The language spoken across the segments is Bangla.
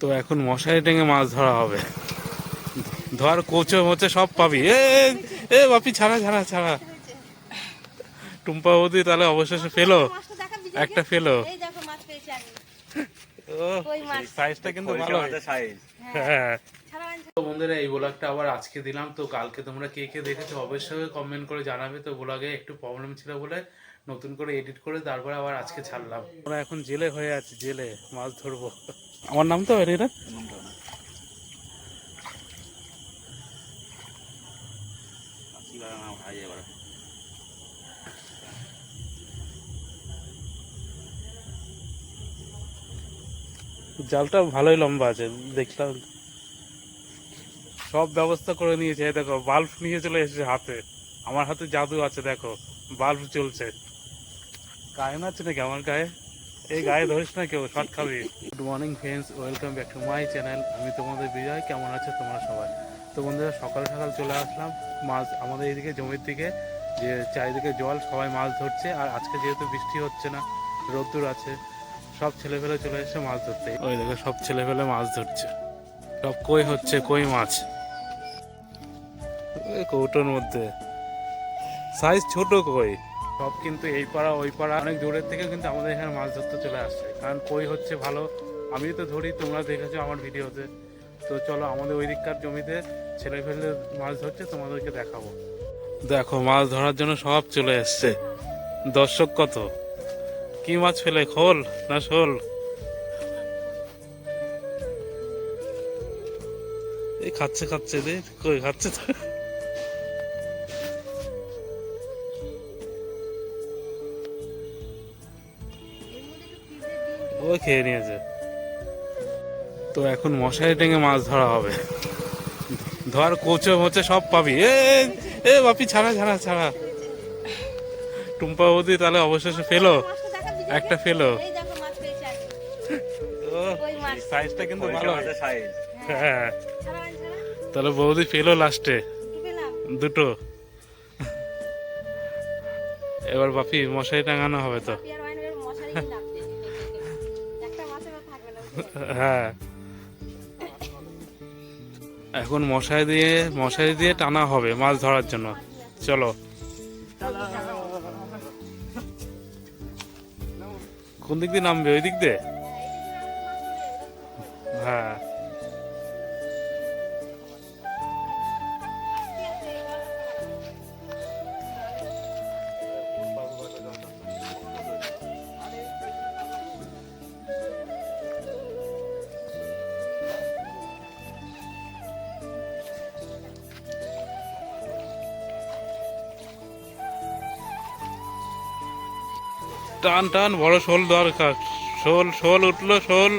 তো এখন মশারি টেঙে মাছ ধরা হবে। ধর কোচো মোচে সব পাবি। এ এ বাপি ছাড়া ছাড়া ছাড়া। টুম্পা বৌদি তাহলে অবশেষে ফেলো। একটা ফেলো। এই দেখো মাছ পেয়েছি আমি ও সাইজটা কিন্তু ভালো সাইজ হ্যাঁ। তো বন্ধুরা এই ব্লগটা আবার আজকে দিলাম। তো কালকে তোমরা কে কে দেখেছ অবশ্যই কমেন্ট করে জানাবে। তো ব্লগে একটু প্রবলেম ছিল বলে নতুন করে এডিট করে তারপরে আবার আজকে ছাড়লাম। আমরা এখন জেলে হয়ে আছি জেলে মাছ ধরবো। আমার নাম তো এটা জালটা ভালোই লম্বা আছে, দেখলাম। সব ব্যবস্থা করে নিয়েছে দেখো বাল্ব নিয়ে চলে এসেছে হাতে। আমার হাতে জাদু আছে, দেখো বাল্ব চলছে। গায়ে আছে নাকি আমার গায়ে? এই গায়ে ধরিস না কেউ শর্ট খাবি। Good morning friends welcome back to my channel আমি তোমাদের বিজয়, কেমন আছো তোমরা সবাই? তো বন্ধুরা, সকাল সকাল চলে আসলাম। মাছ, আমাদের এইদিকে জমির দিকে, যে চারিদিকে জল, সবাই মাছ ধরছে। আর আজকে যেহেতু বৃষ্টি হচ্ছে না, রোদ্দুর আছে, সব ছেলেপেলে চলে এসে মাছ ধরতে। ওই দেখো, সব ছেলেপেলে মাছ ধরছে। সব কই হচ্ছে, কই মাছ? কৌটোর মধ্যে। সাইজ ছোট কই? সব কিন্তু এই পাড়া, ওই পাড়া। অনেক দূরের থেকে কিন্তু আমাদের এখানে মাছ ধরতে চলে আসছে কারণ কই হচ্ছে ভালো? আমি তো ধরি, তোমরা দেখেছ আমার ভিডিওতে। তো চলো, আমাদের ওই দিককার জমিতে ছেলে ফেলে মাছ ধরছে, তোমাদেরকে দেখাবো। দেখো, মাছ ধরার জন্য সব চলে এসছে। দর্শক কত? কি মাছ ফেলে? খোল না শোল? এই খাচ্ছে খাচ্ছে রে কই খাচ্ছে তো? ও খেয়ে নিয়েছে। তো এখন মশারি টেঙে মাছ ধরা হবে। ধর কোচো মোচে সব পাবি। এ এ বাপি ছাড়া ছাড়া ছাড়া। টুম্পা বৌদি তাহলে অবশেষে ফেলো। একটা ফেলো। এই দেখো মাছ পেয়েছি আমি ও সাইজটা কিন্তু ভালো। সাইজ। হ্যাঁ। ছাড়া আনছে না তাহলে বৌদি ফেলো লাস্টে। দুটো এবার বাপি মশারি টাঙানো হবে তো। হ্যাঁ। এখন মশারি দিয়ে মশারি দিয়ে টানা হবে মাছ ধরার জন্য। চলো। কোন দিক দিয়ে নামবে? ওই দিক দিয়ে? টান টান বড় শোল দরকার। শোল শোল উঠল শোল।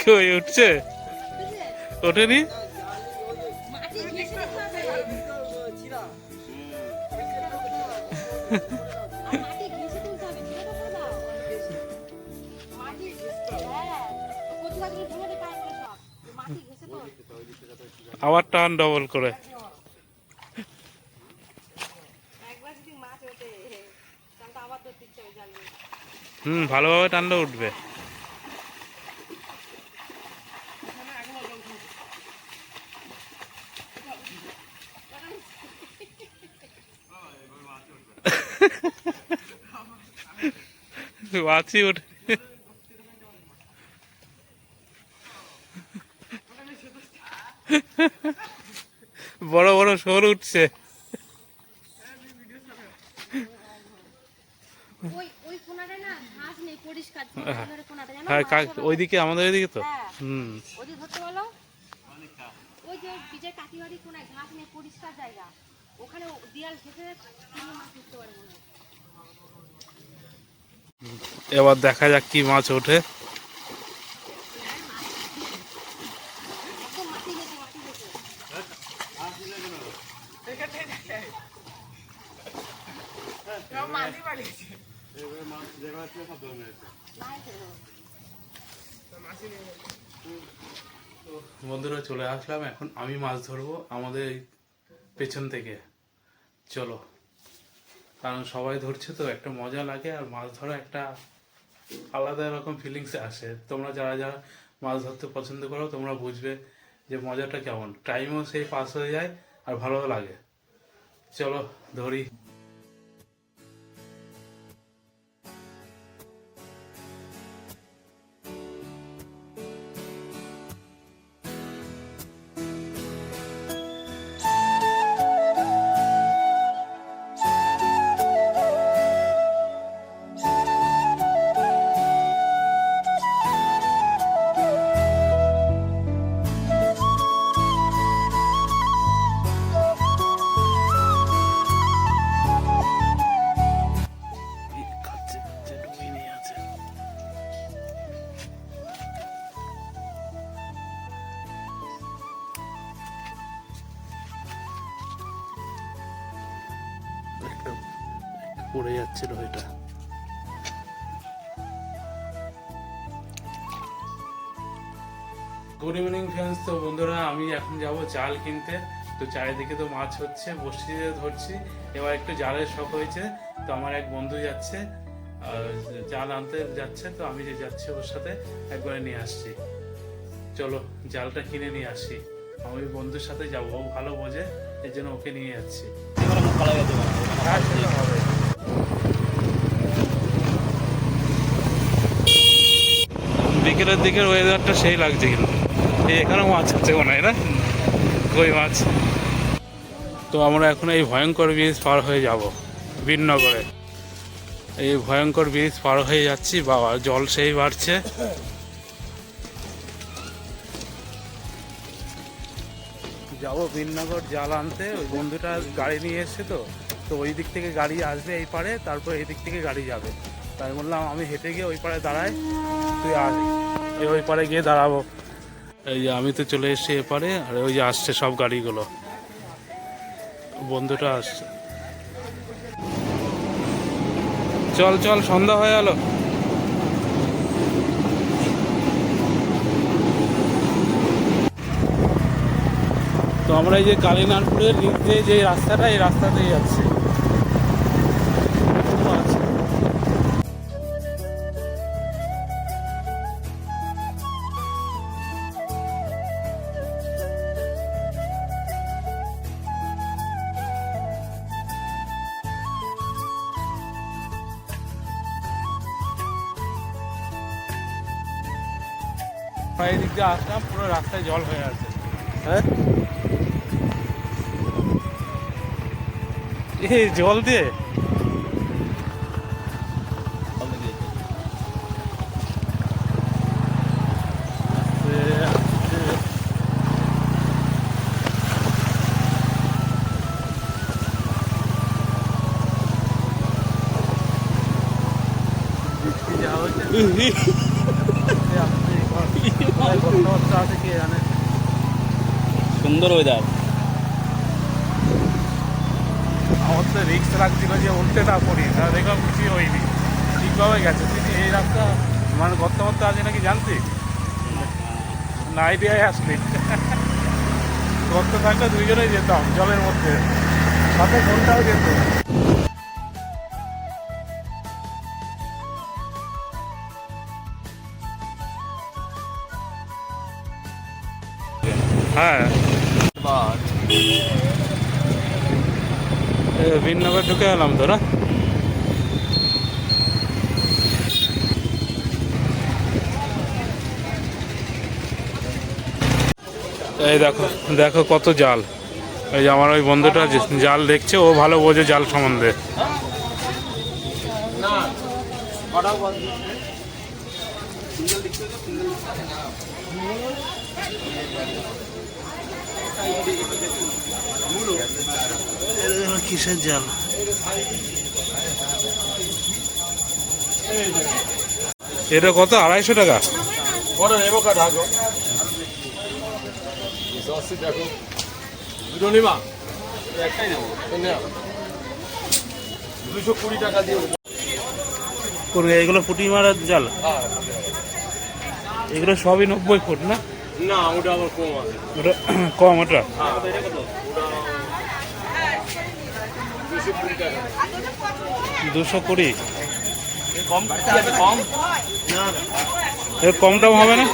কই উঠছে? ওঠেনি? আবার টান ডবল হবে। মাটি ঘেঁষে তুলতে হবে, ছেড়ে তো করে দাও। মাটি, হ্যাঁ, কচু গাছগুলো ভেঙে দে কারেন্টের সব। মাটি ঘেঁষে তোল। আবার টান ডবল করে একবার যদি মাছ ওঠে, তাহলে তো আবার ধরতে ইচ্ছে হবে জাল নিয়ে। হুম ভালোভাবে টানলে উঠবে। মাছি উঠে বড় বড় শোল উঠছে ওই ওই কোনাটায় না ঘাস নেই পরিষ্কার ছোট কোনাটা জানো হ্যাঁ। হবে। ওইদিকে আমাদের ওইদিকে তো। হ্যাঁ। হুম। ওই ধরতে বলো ওই যে বিজয় কাকিবাড়ি কোনায় ঘাস নেই পরিষ্কার জায়গা। ওখানে দিয়াল ঘেসে তুমি মাছ উঠতে পারব না এবার দেখা যাক কি মাছ ওঠে। মাটি বন্ধুরা চলে আসলাম, এখন আমি মাছ ধরবো আমাদের পেছন থেকে। চলো, কারণ সবাই ধরছে তো, একটা মজা লাগে আর মাছ ধরা একটা আলাদা রকম ফিলিংস আসে। তোমরা যারা যারা মাছ ধরতে পছন্দ করো, তোমরা বুঝবে যে মজাটা কেমন। টাইমও সেই পাস হয়ে যায় আর ভালো লাগে। চলো, ধরি। একটা পড়ে যাচ্ছিল এটা। গুড ইভিনিং ফ্রেন্ডস তো বন্ধুরা আমি এখন যাব জাল কিনতে। তো চারিদিকে তো মাছ হচ্ছে বসি ধরছি। এবার একটু জালের শখ হয়েছে তো আমার এক বন্ধু যাচ্ছে আর জাল আনতে যাচ্ছে তো আমি যে যাচ্ছি ওর সাথে একবারে নিয়ে আসছি। চলো জালটা কিনে নিয়ে আসি। আমি বন্ধুর সাথে যাব ও ভালো বোঝে এর জন্য ওকে নিয়ে যাচ্ছি। হবে। বিকেলের দিকের ওয়েদারটা সেই লাগছে কিন্তু। এখানেও মাছ আছে মনে হয় না? কই মাছ? তো আমরা এখন এই ভয়ঙ্কর ব্রিজ পার হয়ে যাব বীরনগরে এই ভয়ঙ্কর ব্রিজ পার হয়ে যাচ্ছি, বাবা, জল সেই বাড়ছে। যাব বীরনগর জাল আনতে, ওই বন্ধুটা গাড়ি নিয়ে এসছে তো। তো ওই দিক থেকে গাড়ি আসবে এই পারে, তারপর এই দিক থেকে গাড়ি যাবে। তাই বললাম, আমি হেঁটে গিয়ে ওই পারে দাঁড়াই, তুই আস ওই পারে গিয়ে দাঁড়াবো। এই যে আমি তো চলে এসেছি এপারে আর ওই যে আসছে সব গাড়িগুলো। বন্ধুটা আসছে। চল চল, সন্ধ্যা হয়ে গেল। তো আমরা এই যে কালীনাথপুরের নিচ দিয়ে যে রাস্তাটা, এই রাস্তাতেই যাচ্ছি। এই দিক দিয়ে আসলাম পুরো রাস্তায় জল হয়ে আছে। হ্যাঁ? এই জল দিয়ে? আছে কে জানে সুন্দর ওয়েদার আমার তো রিক্স লাগছিল যে উল্টে না পড়ি তা দেখলাম কিছুই হয়নি। ঠিকভাবে গেছে। তুই এই রাস্তা মানে গর্ত মর্ত আছে নাকি জানতি? না আইডিয়ায় আসলি। গর্ত থাকলে দুইজনেই যেতাম জলের মধ্যে। সাথে ফোনটাও যেত। হ্যাঁ। ঢুকে এলাম তো না? এই দেখো দেখো কত জাল। এই যে আমার ওই বন্ধুটা জাল দেখছে ও ভালো বোঝে জাল সম্বন্ধে। কিসের জাল? এটা কত? আড়াইশো টাকা? দুশো কুড়ি দিয়ে এগুলো পুটি মারার জাল? হ্যাঁ এগুলো সবই নব্বই ফুট না? না ওটা আবার কম আছে। ওটা কম ওটা? হ্যাঁ দুশো কুড়ি কম? কম? এর কম টম হবে না?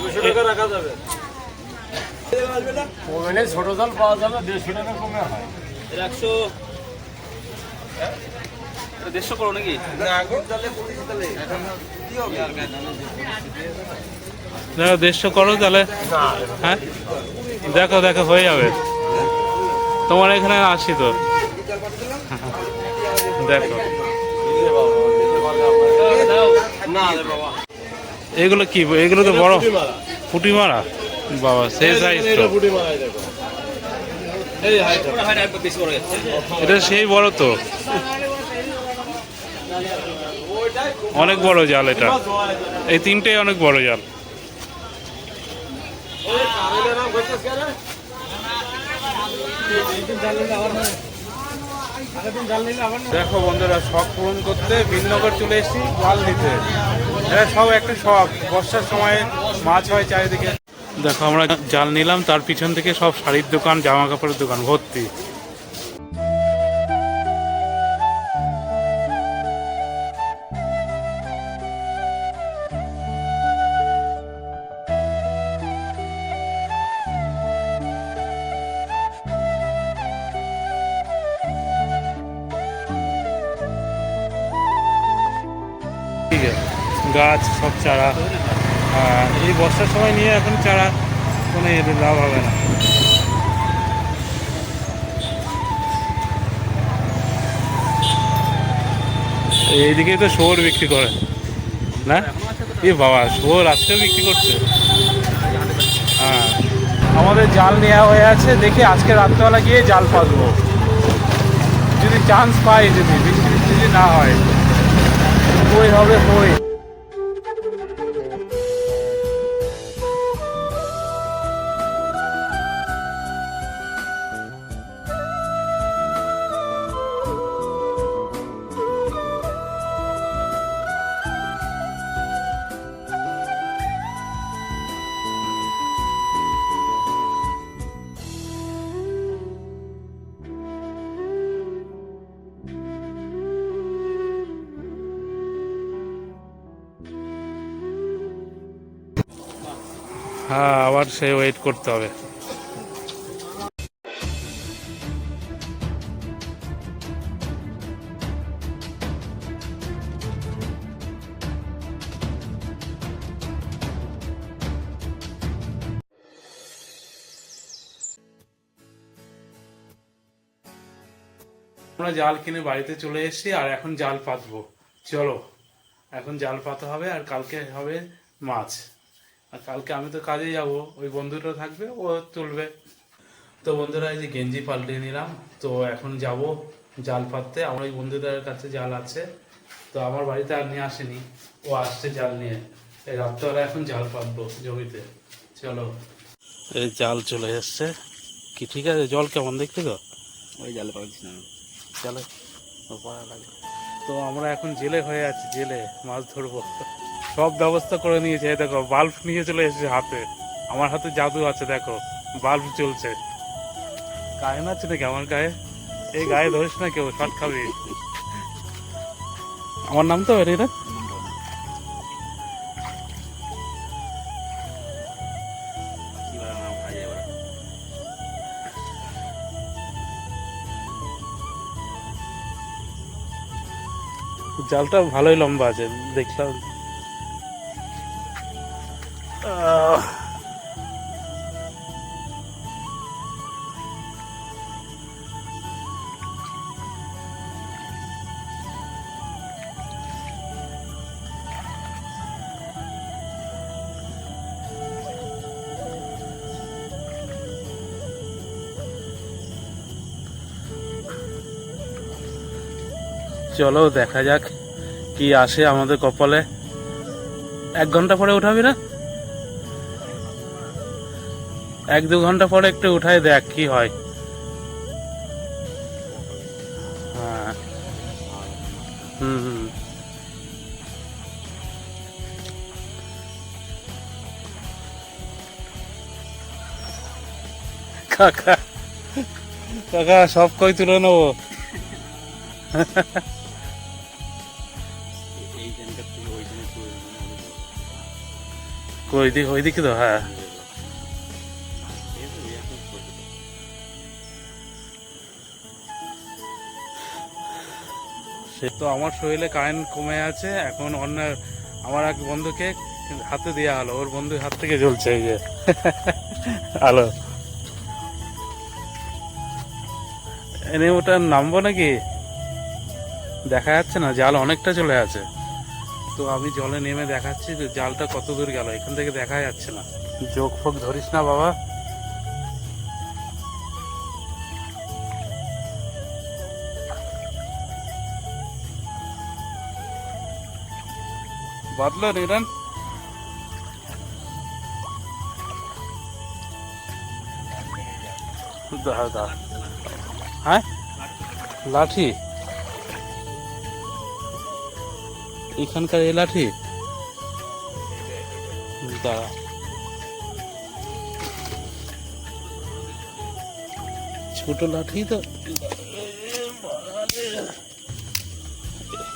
দুশো টাকা রাখা যাবে। ওখানে ছোট জাল পাওয়া যাবে দেড়শো টাকা কমে হয়। একশো দেড়শো করো নাকি? দেখো দেড়শো করো তাহলে। হ্যাঁ? দেখো দেখো হয়ে যাবে। তোমার এখানে আসি তো। দেখো। না রে বাবা এগুলো কি? এগুলো তো বড় ফুটি মারা বাবা সেই সাইজ তো। এটা সেই বড় তো। অনেক বড় জাল এটা। এই তিনটেই অনেক বড় জাল। দেখো বন্ধুরা, শখ পূরণ করতে বিনগর চলে এসেছি জাল দিতে এটা সব একটা শখ। বর্ষার সময় মাছ হয় চারিদিকে। দেখো, আমরা জাল নিলাম, তার পিছন থেকে সব শাড়ির দোকান জামা কাপড়ের দোকান, ভর্তি। গাছ, সব চারা। এই বর্ষার সময় নিয়ে এখন চারা কোনো লাভ হবে না। এইদিকে তো শোর বিক্রি করে, না? এ বাবা শোর আজকেও বিক্রি করছে। হ্যাঁ। আমাদের জাল নেওয়া হয়ে আছে, দেখি আজকে রাত্রেবেলা গিয়ে জাল পাতবো যদি চান্স পাই যদি বৃষ্টি বৃষ্টি যদি না হয়। হবে হই হ্যাঁ আবার সে ওয়েট করতে হবে। আমরা জাল কিনে বাড়িতে চলে এসেছি, আর এখন জাল পাতবো। চলো, এখন জাল পাতা হবে, আর কালকে হবে মাছ। আর কালকে আমি তো কাজে যাব ওই বন্ধুটা থাকবে ও তুলবে। তো বন্ধুরা এই যে গেঞ্জি পাল্টে নিলাম তো এখন যাব জাল পাততে আমার ওই বন্ধুদের কাছে জাল আছে তো আমার বাড়িতে আর নিয়ে আসেনি। ও আসছে জাল নিয়ে। এই রাত্রেবেলা এখন জাল পাতবো জমিতে। চলো। এই জাল চলে এসছে। কি ঠিক আছে? জল কেমন দেখতে তো? ওই জালে পাচ্ছি না। চলে ও পাড়া লাগে তো আমরা এখন জেলে হয়ে আছি জেলে মাছ ধরবো। সব ব্যবস্থা করে নিয়েছে দেখো বাল্ব নিয়ে চলে এসেছে হাতে। আমার হাতে জাদু আছে, দেখো বাল্ব চলছে। গায়ে আছে নাকি আমার গায়ে? এই গায়ে ধরিস না কেউ শর্ট খাবি। আমার নাম তো এটা? জালটা ভালোই লম্বা আছে, দেখলাম। চলো দেখা যাক কি আসে আমাদের কপালে। এক ঘণ্টা পরে উঠাবি না? এক দু ঘণ্টা পরে একটু উঠাই দেখ কি হয়। হ্যাঁ। হুম হুম। কাকা কাকা সব কই তুলে নেব? ওই দিক ওই দিকে তো হ্যাঁ। সে তো আমার শরীরে কারেন্ট কমে আছে এখন অন্য আমার এক বন্ধুকে হাতে দেওয়া হলো ওর বন্ধুর হাত থেকে জ্বলছে এই যে। আলো এনে ওটা নামবো নাকি? দেখা যাচ্ছে না জাল অনেকটা চলে আছে। তো আমি জলে নেমে দেখাচ্ছি জালটা কত দূর গেল এখান থেকে দেখা যাচ্ছে না। যোগ ফোক ধরিস না বাবা। বাদলো নিরান হ্যাঁ? লাঠি। এখানকার এই লাঠি? দাঁড়া। ছোট লাঠি তো।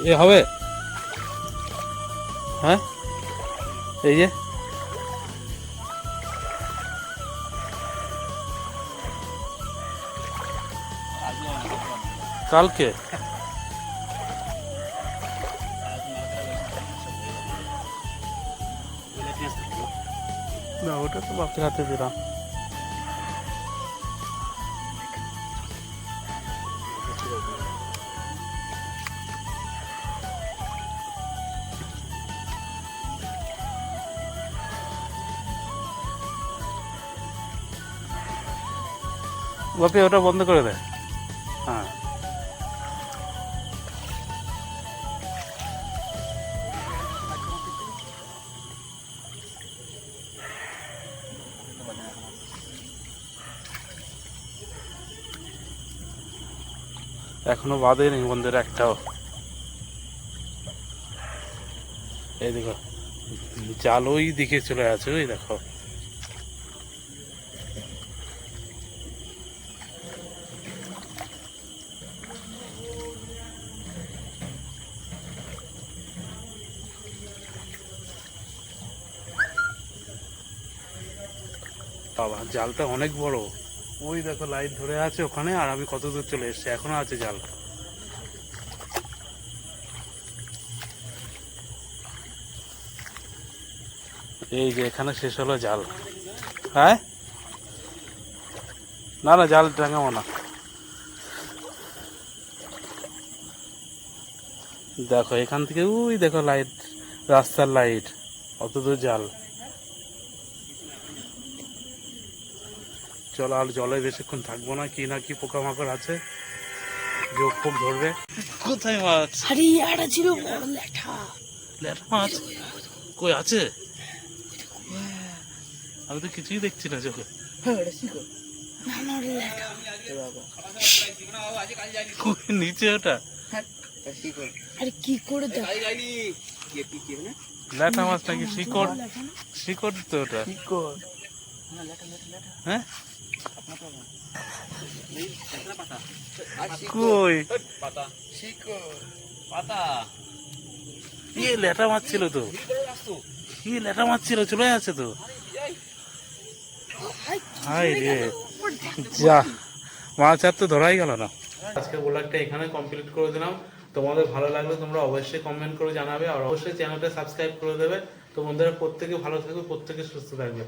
এ হবে? হ্যাঁ এই যে কালকে না ওটা তো বাপের হাতে দিলাম বাপি ওটা বন্ধ করে দে। হ্যাঁ। এখনও বাঁধেনি বন্ধুর একটাও। এই দেখো জাল ওই দিকে চলে আছে, ওই দেখো বাবা জালটা অনেক বড়। ওই দেখো লাইট ধরে আছে ওখানে, আর আমি কত দূর চলে এসেছি, এখনও আছে জাল। এই যে এখানে শেষ হলো জাল। হ্যাঁ? না না, জাল টাঙাবো না। দেখো, এখান থেকে ওই দেখো লাইট, রাস্তার লাইট, অত দূর জাল। চলো আর জলে বেশিক্ষণ থাকব না কি না কি পোকামাকড় আছে যোগ ফোক ধরবে। কোথায় মাছ? আরে ছিল বড় লেঠা ল্যাটা মাছ? কই আছে? আমি তো কিছুই দেখছি না চোখে। কই নিচে ওটা? আরে কি করে ল্যাটা মাছ নাকি শিকড়? শিকড় তো ওটা। হ্যাঁ? কই? পাতা। কি তো? কি চলে তো? হাই রে। যা মাছ আর তো ধরাই গেল না। আজকে ব্লগটা এখানে কমপ্লিট করে দিলাম। তোমাদের ভালো লাগলে তোমরা অবশ্যই কমেন্ট করে জানাবে। আর অবশ্যই চ্যানেলটা সাবস্ক্রাইব করে দেবে। তো বন্ধুরা প্রত্যেকে ভালো থাকবে প্রত্যেকে সুস্থ থাকবে।